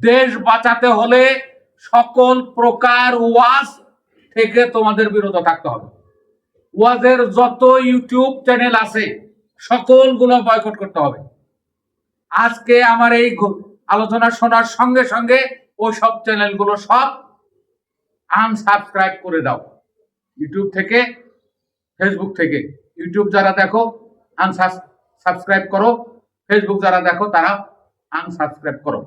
দেশ বাঁচাতে হলে সকল প্রকার ওয়াজ থেকে তোমাদের বিরত থাকতে হবে। ওয়াজের যত ইউটিউব চ্যানেল আছে, সকলগুলো বয়কট করতে হবে। আজকে আমার এই আলোচনা শোনার সঙ্গে সঙ্গে ওই সব চ্যানেলগুলো সব আনসাবস্ক্রাইব করে দাও। ইউটিউব থেকে ফেসবুক থেকে। ইউটিউব যারা দেখো আনসাবস্ক্রাইব করো। ফেসবুক যারা দেখো, তারা আনসাবস্ক্রাইব করো।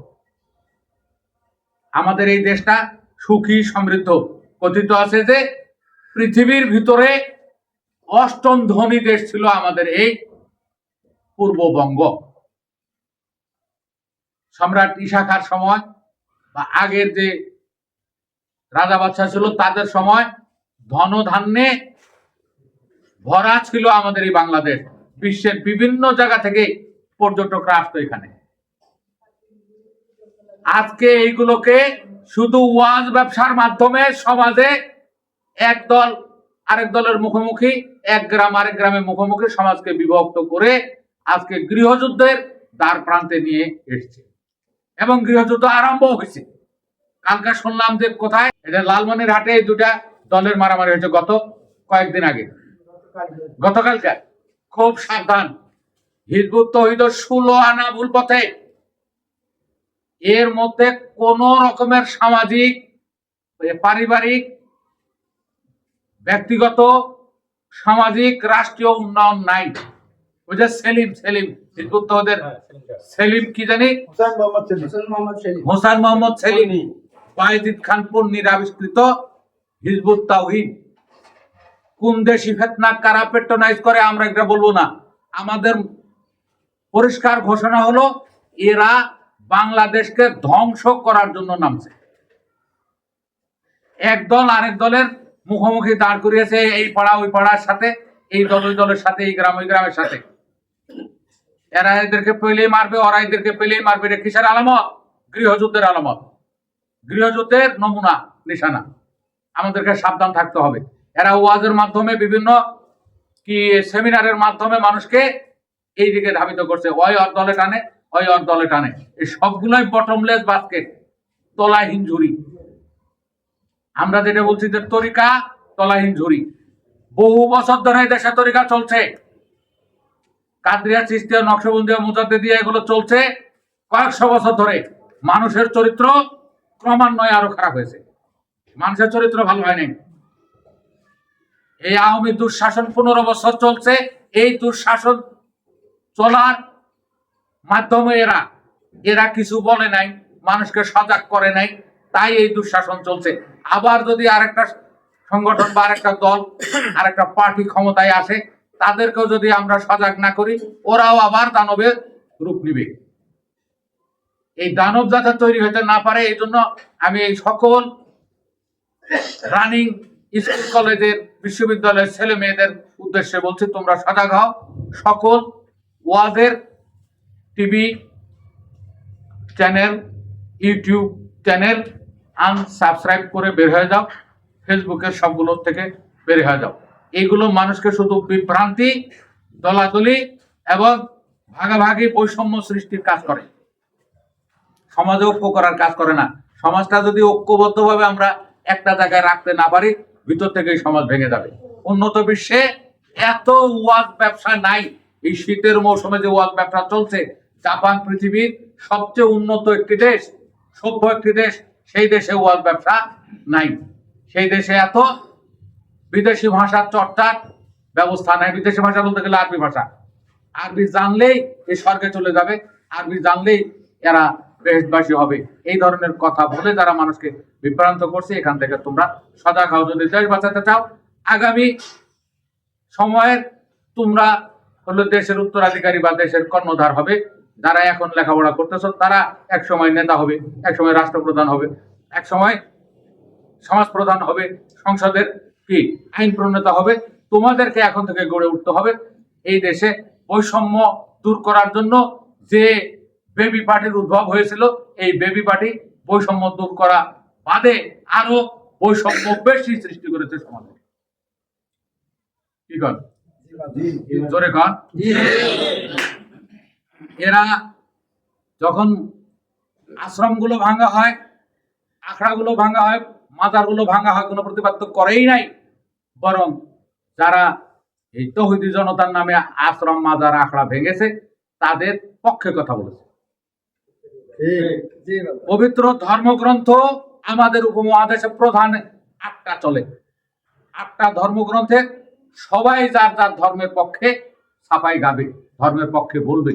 আমাদের এই দেশটা সুখী, সমৃদ্ধ। কথিত আছে যে, পৃথিবীর ভিতরে অষ্টম ধনী দেশ ছিল আমাদের এই পূর্ববঙ্গ। সম্রাট ঈশাখার সময় বা আগের যে রাজা বাদশাহ ছিল, তাদের সময় ধন ধান্যে ভরা ছিল আমাদের এই বাংলাদেশ। বিশ্বের বিভিন্ন জায়গা থেকে পর্যটকরা আসতো এখানে। আজকে এইগুলোকে শুধু ওয়াজ ব্যবসার মাধ্যমে সমাজে এক দল আরেক দলের মুখোমুখি, এক গ্রাম আরেক গ্রামের মুখোমুখি সমাজকে বিভক্ত করে আজকে গৃহযুদ্ধের দ্বার প্রান্তে নিয়ে এসছে। এবং গৃহযুদ্ধ আরম্ভ হয়েছে। কালকে শুনলাম যে কোথায়? এটা লালমনির হাটে দুটা দলের মারামারি হয়েছে গত কয়েকদিন আগে। গতকালকে। খুব সাবধান। হিজবুত তহিদ ষোলো আনা ভুল পথে এর মধ্যে কোন রকমের সামাজিক পারিবারিক ব্যক্তিগত সামাজিক রাষ্ট্রীয় উন্নয়ন নাই। ওই যে সেলিম সেলিম হিজবুত সেলিম কি জানি? হুসাইন মোহাম্মদ সেলিম। হোসেন মোহাম্মদ সেলিম। বাইজিদ খানপুর নিরাবিষ্কৃত হিজবুত তাওহিদ। কোন দেশি ফেতনা কারা পেট্রোনাইজ করে আমরা এটা বলব না। আমাদের পরিষ্কার ঘোষণা হলো এরা বাংলাদেশকে ধ্বংস করার জন্য নামছে। এক দল আরেক দলের মুখোমুখি দাঁড় করিয়েছে, এই পাড়া, ওই পাড়ার সাথে, এই দল, ওই দলের সাথে, এই গ্রাম, ওই গ্রামের সাথে। এরা এদেরকে পেলেই মারবে, ওরা এদেরকে পেলেই মারবে। এটা কিসের আলামত? গৃহযুদ্ধের আলামত। গৃহযুদ্ধের নমুনা, নিশানা। আমাদেরকে সাবধান থাকতে হবে। এরা ওয়াজের মাধ্যমে বিভিন্ন কি সেমিনারের মাধ্যমে মানুষকে এই দিকে ধাবিত করছে। ওই দলে টানে ওই অর দলে টানে। এই সবগুলোই বটমলেস বাস্কেট তলাহীন ঝুড়ি। আমরা যেটা বলছি যে তরিকা, তলাহীন ঝুড়ি। বহু বছর ধরে দেশে তরিকা চলছে। কাদরিয়া, চিস্তিয়া, নকশবন্দিয়া মুজাদ্দে দিয়ে এগুলো চলছে কয়েকশো বছর ধরে। মানুষের চরিত্র ক্রমান্বয়ে আরও খারাপ হয়েছে। মানুষের চরিত্র ভালো হয়নি। এই আওয়ামী দুঃশাসন পনেরো বছর চলছে। এই দুঃশাসন চলার মাধ্যমে এরা এরা কিছু বলে নাই, মানুষকে সজাগ করে নাই, তাই এই দুঃশাসন চলছে। আবার যদি আরেকটা সংগঠন বা আরেকটা দল, আরেকটা পার্টি ক্ষমতায় আসে, তাদেরকেও যদি আমরা সজাগ না করি, ওরাও আবার দানবের রূপ নিবে। এই দানব যাতে তৈরি হতে না পারে, এই জন্য আমি এই সকল রানিং স্কুল কলেজের, বিশ্ববিদ্যালয়ের ছেলে মেয়েদের উদ্দেশ্যে বলছি, তোমরা সজাগ হও। সকল ওয়াজের TV channel, YouTube channel unsubscribe করে বের হয়ে যাও। ফেসবুকের সবগুলোর থেকে বের হয়ে যাও। এইগুলো মানুষকে শুধু বিভ্রান্তি, দলাদলি এবং ভাগাভাগি বৈষম্য সৃষ্টির কাজ করে। সমাজে ঐক্য করার কাজ করে না। সমাজটা যদি ঐক্যবদ্ধভাবে আমরা একটা জায়গায় রাখতে না পারি, ভিতর থেকেই সমাজ ভেঙে যাবে। উন্নত বিশ্বে এত ওয়াজ ব্যবসা নাই। এই শীতের মৌসুমে যে ওয়াজ ব্যবসা চলছে, জাপান পৃথিবীর সবচেয়ে উন্নত একটি দেশ, সভ্য একটি দেশ, সেই দেশে ওয়াজ ব্যবসা নাই। সেই দেশে এত বিদেশি ভাষার চর্চার ব্যবস্থা নাই। বিদেশি ভাষা বলতে গেলে আরবি ভাষা। আরবি জানলেই এই স্বর্গে চলে যাবে, আরবি জানলেই এরা দেশবাসী হবে। এই ধরনের কথা বলে তারা মানুষকে বিভ্রান্ত করছে, এখান থেকে তোমরা সজাগ হও। যদি দেশ বাঁচাতে চাও, আগামী সময়ের তোমরা হলো দেশের উত্তরাধিকারী বা দেশের কর্ণধার হবে, যারা এখন লেখাপড়া করতেছ, তারা এক সময় নেতা হবে, এক সময় রাষ্ট্রপ্রধান হবে, এক সময় সমাজ প্রধান হবে, সংসদের কি আইন প্রণেতা হবে, তোমাদেরকে এখন থেকে গড়ে উঠতে হবে। এই দেশে বৈষম্য দূর করার জন্য যে বেবি পার্টির উদ্ভব হয়েছিল, এই বেবি পার্টি বৈষম্য দূর করা বাদে আরও বৈষম্য বেশি সৃষ্টি করেছে সমাজে। কি কর জোরে কন। এরা যখন আশ্রমগুলো ভাঙা হয় আখড়াগুলো ভাঙা হয় মাজারগুলো ভাঙা হয় কোনো প্রতিবাদ তো করেই নাই। বরং যারা এই তহিদি জনতার নামে আশ্রম মাজার আখড়া ভেঙেছে তাদের পক্ষে কথা বলেছে। পবিত্র ধর্মগ্রন্থ আমাদের উপমহাদেশে প্রধান আটটা চলে। আটটা ধর্মগ্রন্থে সবাই যার যার ধর্মের পক্ষে ছাপাই গাবে, ধর্মের পক্ষে বলবে।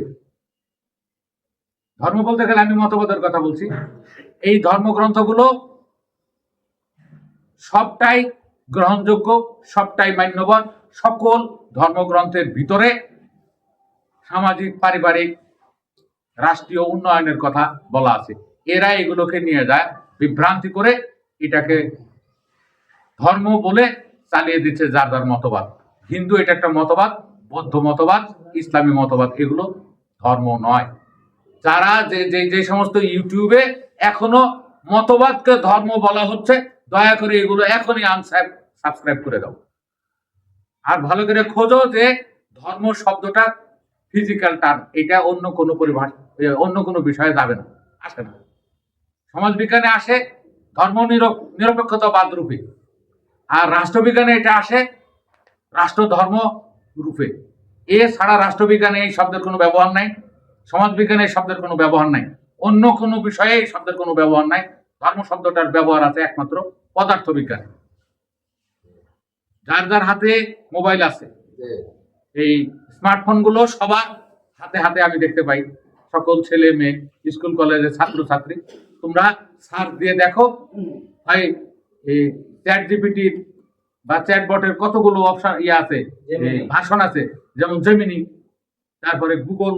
ধর্ম বলতে গেলে আমি মতবাদের কথা বলছি। এই ধর্মগ্রন্থগুলো সবটাই গ্রহণযোগ্য, সবটাই মান্যবর সকল ধর্মগ্রন্থের ভিতরে সামাজিক, পারিবারিক, রাষ্ট্রীয় উন্নয়নের কথা বলা আছে। এরা এগুলোকে নিয়ে যায়, বিভ্রান্তি করে এটাকে ধর্ম বলে চালিয়ে দিচ্ছে যার যার মতবাদ। হিন্দু এটা একটা মতবাদ, বৌদ্ধ মতবাদ, ইসলামী মতবাদ, এগুলো ধর্ম নয়। যারা যে যে যে সমস্ত ইউটিউবে এখনও মতবাদকে ধর্ম বলা হচ্ছে, দয়া করে এগুলো এখনই আনসাবস্ক্রাইব করে দাও। আর ভালো করে খোঁজো যে ধর্ম শব্দটা ফিজিক্যাল টার্ম এটা অন্য কোনো পরিভাষ অন্য কোনো বিষয়ে যাবে না। আসে না। সমাজ বিজ্ঞানে আসে ধর্ম নিরপ- নিরপেক্ষতাবাদ রূপে আর রাষ্ট্রবিজ্ঞানে এটা আসে রাষ্ট্র ধর্ম রূপে এ ছাড়া রাষ্ট্রবিজ্ঞানে এই শব্দের কোনো ব্যবহার নাই সমাজ বিজ্ঞানে এই শব্দের কোনো ব্যবহার নাই অন্য কোনো বিষয়ে এই শব্দের কোনো ব্যবহার নাই। ধর্ম শব্দটার ব্যবহার আছে একমাত্র পদার্থ বিজ্ঞানে যার যার হাতে মোবাইল আছে এই স্মার্টফোনগুলো সবার হাতে হাতে আমি দেখতে পাই। সকল ছেলে মেয়ে স্কুল কলেজের ছাত্র ছাত্রী তোমরা সার্চ দিয়ে দেখো। ভাই এই চ্যাট জিপিটির বা চ্যাটবটের কতগুলো অপশন ইয়ে আছে ভাষণ আছে যেমন জেমিনি তারপরে গুগল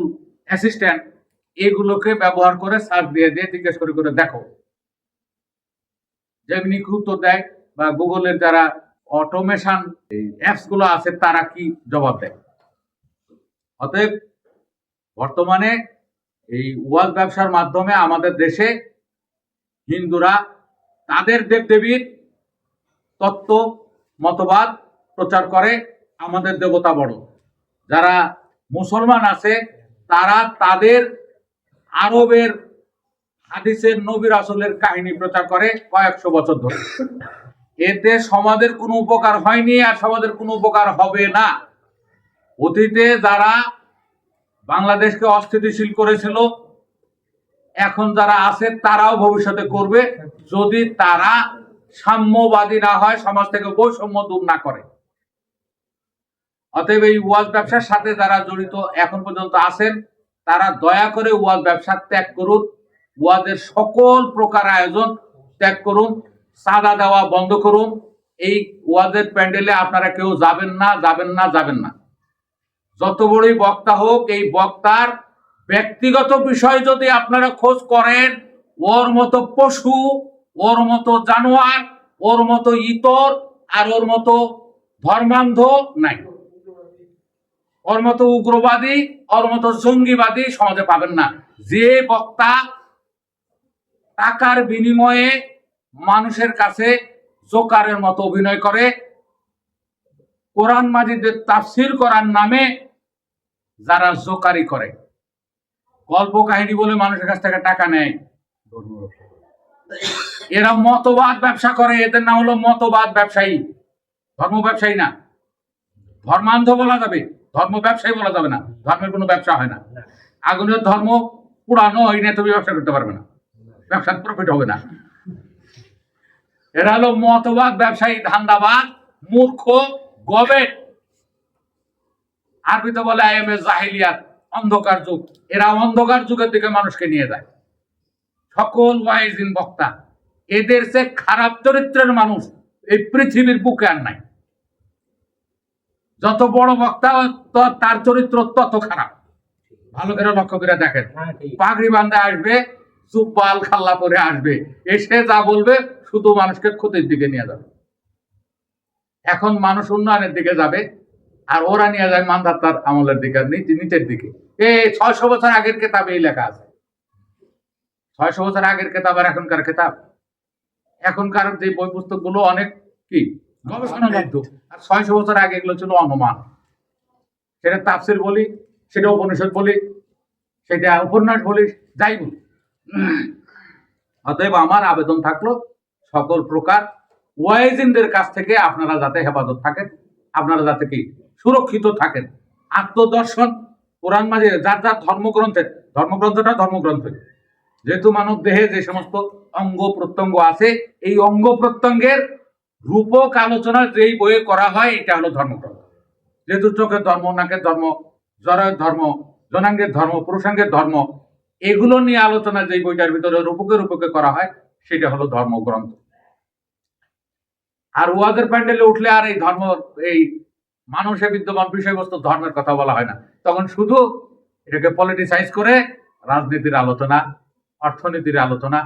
অ্যাসিস্ট্যান্ট এগুলোকে ব্যবহার করে সার্চ দিয়ে দিয়ে জিজ্ঞেস করে করে দেখো। জেমিনি উত্তর দেয় বা গুগলের যারা অটোমেশন অ্যাপসগুলো আছে তারা কি জবাব দেয়? অতএব বর্তমানে এই ওয়াজ ব্যবসার মাধ্যমে আমাদের দেশে হিন্দুরা তাদের দেবদেবীর তত্ত্ব, মতবাদ প্রচার করে আমাদের দেবতা বড়। যারা মুসলমান আছে, তারা তাদের আরবের হাদিসের নবীর আসলের কাহিনী প্রচার করে কয়েকশো বছর ধরে। এতে সমাজের কোনো উপকার হয়নি আর সমাজের কোনো উপকার হবে না। অতীতে যারা বাংলাদেশকে অস্থিতিশীল করেছিল, এখন যারা আছে, তারাও ভবিষ্যতে করবে। যদি তারা সাম্যবাদী না হয়, সমাজ থেকে বৈষম্য দূর না করে। অতএব এই ওয়াজ ব্যবসার সাথে যারা জড়িত এখন পর্যন্ত আছেন, তারা দয়া করে ওয়াজ ব্যবসা ত্যাগ করুন। ওয়াজের সকল প্রকার আয়োজন ত্যাগ করুন সাদা দেওয়া বন্ধ করুন। এই ওয়াজের প্যান্ডেলে আপনারা কেউ যাবেন না যাবেন না যাবেন না। যত বড়ই বক্তা হোক, এই বক্তার ব্যক্তিগত বিষয় যদি আপনারা খোঁজ করেন, ওর মতো পশু ওর মতো জানোয়ার, ওর মতো ইতর, আর ওর মতো ধর্মান্ধ নাই। ওর মতো উগ্রবাদী, ওর মতো জঙ্গিবাদী সমাজে পাবেন না। যে বক্তা টাকার বিনিময়ে মানুষের কাছে জোকারের মতো অভিনয় করে, কোরআন মাজিদের তাফসির করার নামে যারা জোকারি করে গল্প কাহিনী বলে মানুষের কাছ থেকে টাকা নেয় এরা মতবাদ ব্যবসা করে, এদের নাম হলো মতবাদ ব্যবসায়ী। ধর্ম ব্যবসায়ী না। ধর্মান্ধ বলা যাবে। ধর্ম ব্যবসায়ী বলা যাবে না। ধর্মের কোনো ব্যবসা হয় না। আগুনের ধর্ম পুরানো হয় না তুমি ব্যবসা করতে পারবে না। ব্যবসার প্রফিট হবে না। এরা হলো মতবাদ ব্যবসায়ী, ধান্দাবাদ, মূর্খ, গবেট। আরবিতে বলে আই এম এ জাহিলিয়াত, অন্ধকার যুগ। এরা অন্ধকার যুগের দিকে মানুষকে নিয়ে যায়। সকল ওয়াইজিন বক্তা। এদের সে খারাপ চরিত্রের মানুষ এই পৃথিবীর বুকে আর নাই। যত বড় বক্তা তার চরিত্র তত খারাপ। ভালো করে লক্ষ্য করে দেখেন। পাগড়ি বান্ধে আসবে চুপাল খাল্লা করে আসবে। এসে যা বলবে শুধু মানুষকে ক্ষতির দিকে নিয়ে যাবে। এখন মানুষ উন্নয়নের দিকে যাবে আর ওরা নিয়ে যায় মান্দাতার আমলের দিকে নিচের দিকে। এই ছয়শো বছর আগের কেতাবে এই লেখা আছে। ছয়শো বছর আগের কেতাব আর এখনকার কেতাব। এখনকার যে বই পুস্তকগুলো অনেক কি? গবেষণা লব্ধ আর ছয়শো বছর আগে এগুলো ছিল অনুমান। সেটা তাফসির বলি, সেটা উপনিষদ বলি, সেটা উপন্যাস বলি, যাই বলি। অতএব আমার আবেদন থাকল সকল প্রকার ওয়াইজিনদের কাছ থেকে আপনারা যাতে হেফাজত থাকেন, আপনারা যাতে কি সুরক্ষিত থাকেন। আত্মদর্শন, কোরআন মাঝে যার যার ধর্মগ্রন্থের, ধর্মগ্রন্থটা ধর্মগ্রন্থ যেহেতু মানব দেহে যে সমস্ত অঙ্গ প্রত্যঙ্গ আছে, এই অঙ্গ প্রত্যঙ্গের রূপক আলোচনা যেই বইয়ে করা হয়, এটা হলো ধর্মগ্রন্থ। যেহেতু চোখের ধর্ম, নাকের ধর্ম জরায়ের ধর্ম জনাঙ্গের ধর্ম, পুরুষাঙ্গের ধর্ম, এগুলো নিয়ে আলোচনা যে বইটার ভিতরে রূপকে রূপকে করা হয়, সেটা হলো ধর্মগ্রন্থ। আর ওয়াদের প্যান্ডেলে উঠলে আর এই ধর্ম, এই মানুষে বিদ্যমান বিষয়বস্তু ধর্মের কথা বলা হয় না। তখন শুধু এটাকে পলিটিসাইজ করে রাজনীতির আলোচনা অর্থনীতির আলোচনা।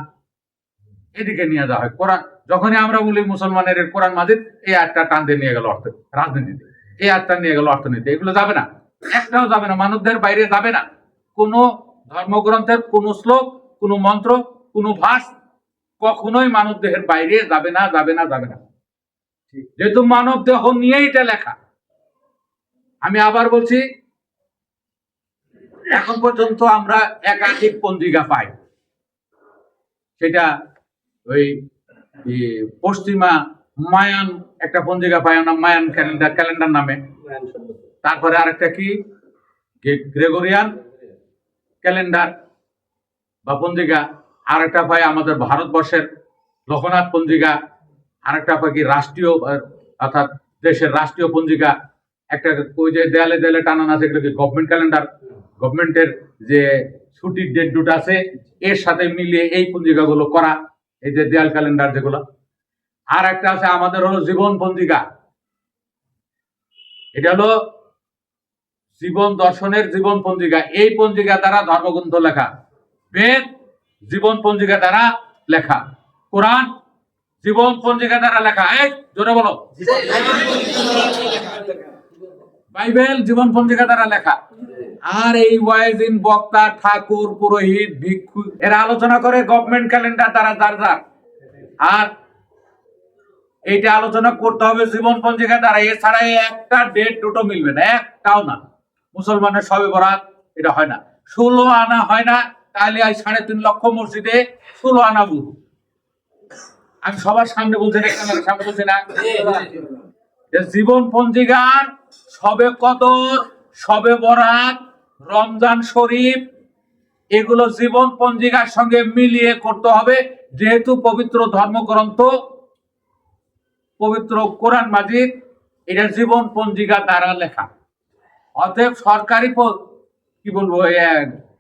এদিকে নিয়ে যাওয়া হয়। কোরআন যখনই আমরা বলি মুসলমানের কোরআন মাজিদ এই আটটা টান দিয়ে নিয়ে গেল অর্থ রাজনীতিতে। এই আটটা নিয়ে গেল অর্থনীতি এগুলো যাবে না। একটাও যাবে না। মানবদের বাইরে যাবে না। কোনো ধর্মগ্রন্থের কোনো শ্লোক কোনো মন্ত্র কোনো ভাস কখনোই মানব দেহের বাইরে যাবে না যাবে না যাবে না। যেহেতু মানব দেহ নিয়ে এটা লেখা। আমি আবার বলছি এখন পর্যন্ত আমরা একাধিক পঞ্জিকা পাই। সেটা ওই পশ্চিমা মায়ান একটা পঞ্জিকা পায় না মায়ান ক্যালেন্ডার ক্যালেন্ডার নামে। তারপরে আরেকটা কি? গ্রেগরিয়ান ক্যালেন্ডার বা পঞ্জিকা আরেকটা পায় আমাদের ভারতবর্ষের লোকনাথ পঞ্জিকা আরেকটা পায় কি রাষ্ট্রীয় অর্থাৎ দেশের রাষ্ট্রীয় পঞ্জিকা একটা ওই যে দেয়ালে দেয়ালে টানানো আছে এগুলো কি গভর্নমেন্ট ক্যালেন্ডার গভর্নমেন্টের যে ছুটির ডেট ডুট আছে, এর সাথে মিলিয়ে এই পঞ্জিকাগুলো করা, এই যে দেয়াল ক্যালেন্ডার যেগুলো। আর একটা আছে আমাদের হলো জীবন পঞ্জিকা। এটা হলো জীবন দর্শনের জীবন পঞ্জিকা। এই পঞ্জিকা দ্বারা ধর্মগ্রন্থ লেখা। বেদ, জীবন পঞ্জিকা দ্বারা লেখা। কোরআন, জীবন পঞ্জিকা দ্বারা লেখা। এই, জোরে বলো। বাইবেল জীবন পঞ্জিকা দ্বারা লেখা? আর এই ওয়াইজিন বক্তা, ঠাকুর, পুরোহিত, ভিক্ষু, এরা আলোচনা করে গভর্নমেন্ট ক্যালেন্ডার দ্বারা যার যার। আর এইটা আলোচনা করতে হবে জীবন পঞ্জিকা দ্বারা। এছাড়া একটা ডেট দুটো মিলবে না, একটাও না। মুসলমানের সবে বরাত, এটা হয় না। ষোলো আনা হয় না, তাহলে এই সাড়ে তিন লক্ষ মসজিদে ষোলো আনা বুঝ আমি সবার সামনে বলছি সামনে বলছি না। জীবন পঞ্জিকার সবে কদর, সবে বরাত, রমজান শরীফ, এগুলো জীবন পঞ্জিকার সঙ্গে মিলিয়ে করতে হবে। যেহেতু পবিত্র ধর্মগ্রন্থ, পবিত্র কোরআন মাজিদ, এটা জীবন পঞ্জিকা দ্বারা লেখা। অতএব সরকারি কি বলব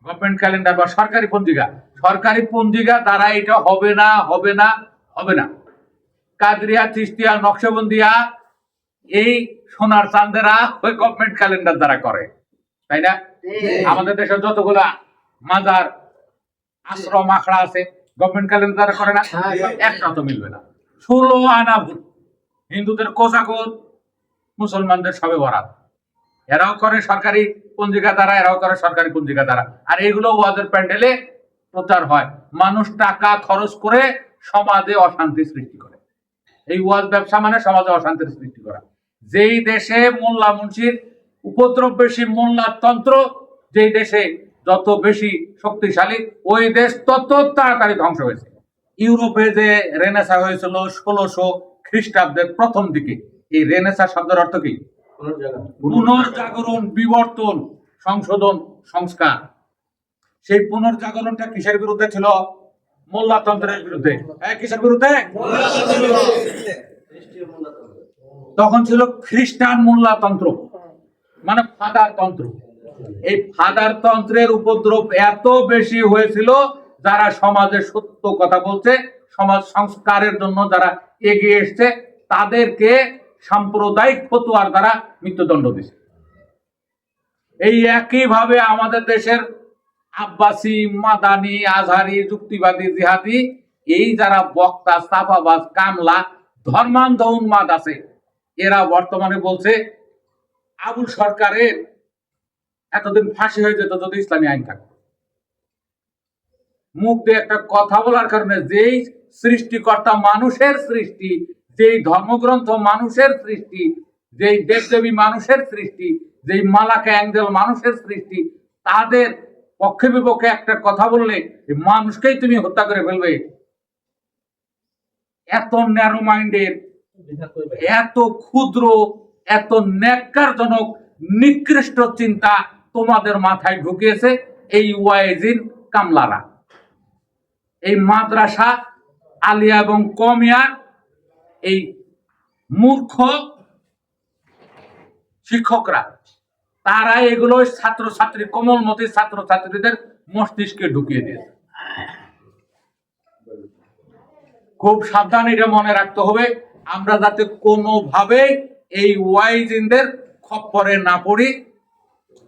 গভর্নমেন্ট ক্যালেন্ডার বা সরকারি পঞ্জিকা। সরকারি পঞ্জিকা দ্বারা এটা হবে না হবে না হবে না। কাদরিয়া, তিস্তিয়া, নকশবন্দিয়া এই সোনার চান্দেরা ওই গভর্নমেন্ট ক্যালেন্ডার দ্বারা করে তাই না? আমাদের দেশে যতগুলা মাজার আশ্রম আখড়া আছে গভর্নমেন্ট ক্যালেন্ডার দ্বারা করে না একটা তো মিলবে না। ষোলো আনা ভুল হিন্দুদের কোষাকোর মুসলমানদের সবে বরাত। এরাও করে সরকারি পঞ্জিকা দ্বারা এরাও করে সরকারি পঞ্জিকা দ্বারা। আর এগুলো ওয়াদের প্যান্ডেলে প্রচার হয়। মানুষ টাকা খরচ করে সমাজে অশান্তি সৃষ্টি করে। এই ওয়াজ ব্যবসা মানে সমাজে অশান্তির সৃষ্টি করা। যেই দেশে মোল্লা মুন্সির উপদ্রব বেশি মোল্লাতন্ত্র যেই দেশে যত বেশি শক্তিশালী, ওই দেশ তত তাড়াতাড়ি ধ্বংস হয়েছে। ইউরোপে যে রেনেসা হয়েছিল ষোলোশো খ্রিস্টাব্দের প্রথম দিকে, এই রেনেসা শব্দের অর্থ কি? পুনর্জাগরণ, বিবর্তন, সংশোধন, সংস্কার। সেই পুনর্জাগরণটা কিসের বিরুদ্ধে ছিল? মোল্লাতন্ত্রের বিরুদ্ধে। হ্যাঁ কিসের বিরুদ্ধে। তখন ছিল খ্রিস্টান মোল্লাতন্ত্র মানে ফাদার তন্ত্র। এই ফাদার তন্ত্রের উপদ্রব এত বেশি হয়েছিল, যারা সমাজে সত্য কথা বলছে, সমাজ সংস্কারের জন্য যারা এগিয়ে এসছে, তাদেরকে সাম্প্রদায়িক ফতুয়ার দ্বারা মৃত্যুদণ্ড দিছে এই একইভাবে আমাদের দেশের আব্বাসি, মাদানি, আজহারি, যুক্তিবাদী, জিহাদি, এই যারা বক্তা, সাফাবাজ, কামলা, ধর্মান্ধ উন্মাদ আছে এরা বর্তমানে বলছে, আবুল সরকারের এতদিন ফাঁসি হয়ে যেত যদি ইসলামী আইন থাকতো মুখ দিয়ে একটা কথা বলার কারণে যেই সৃষ্টিকর্তা মানুষের সৃষ্টি, যেই ধর্মগ্রন্থ মানুষের সৃষ্টি, যেই দেবদেবী মানুষের সৃষ্টি, যেই মালাকা অ্যাঞ্জেল মানুষের সৃষ্টি, তাদের পক্ষে বিপক্ষে একটা কথা বললে মানুষকেই তুমি হত্যা করে ফেলবে। এত ন্যারো মাইন্ডের এত ক্ষুদ্র, এত ন্যাক্কারজনক, নিকৃষ্ট চিন্তা তোমাদের মাথায় ঢুকিয়েছে এই ওয়াইজিন কামলারা। এই মাদ্রাসা, আলিয়া এবং কমিয়ার এই মূর্খ শিক্ষকরা তারা এগুলো ছাত্রছাত্রী, কোমলমতি ছাত্রছাত্রীদের মস্তিষ্কে ঢুকিয়ে দিয়েছে। খুব সাবধান এটা মনে রাখতে হবে। আমরা যাতে কোনোভাবে এই ওয়াইজিনদের খপ্পরে না পড়ি।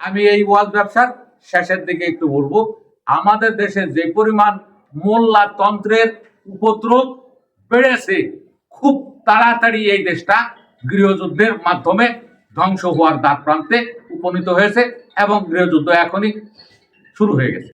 আমি এই ওয়াজ ব্যবসার শেষের দিকে একটু বলব। আমাদের দেশে যে পরিমাণ মোল্লা তন্ত্রের উপদ্রব বেড়েছে, খুব তাড়াতাড়ি এই দেশটা গৃহযুদ্ধের মাধ্যমে ধ্বংস হওয়ার দ্বার প্রান্তে উপনীত হয়েছে এবং গৃহযুদ্ধ এখনই শুরু হয়ে গেছে।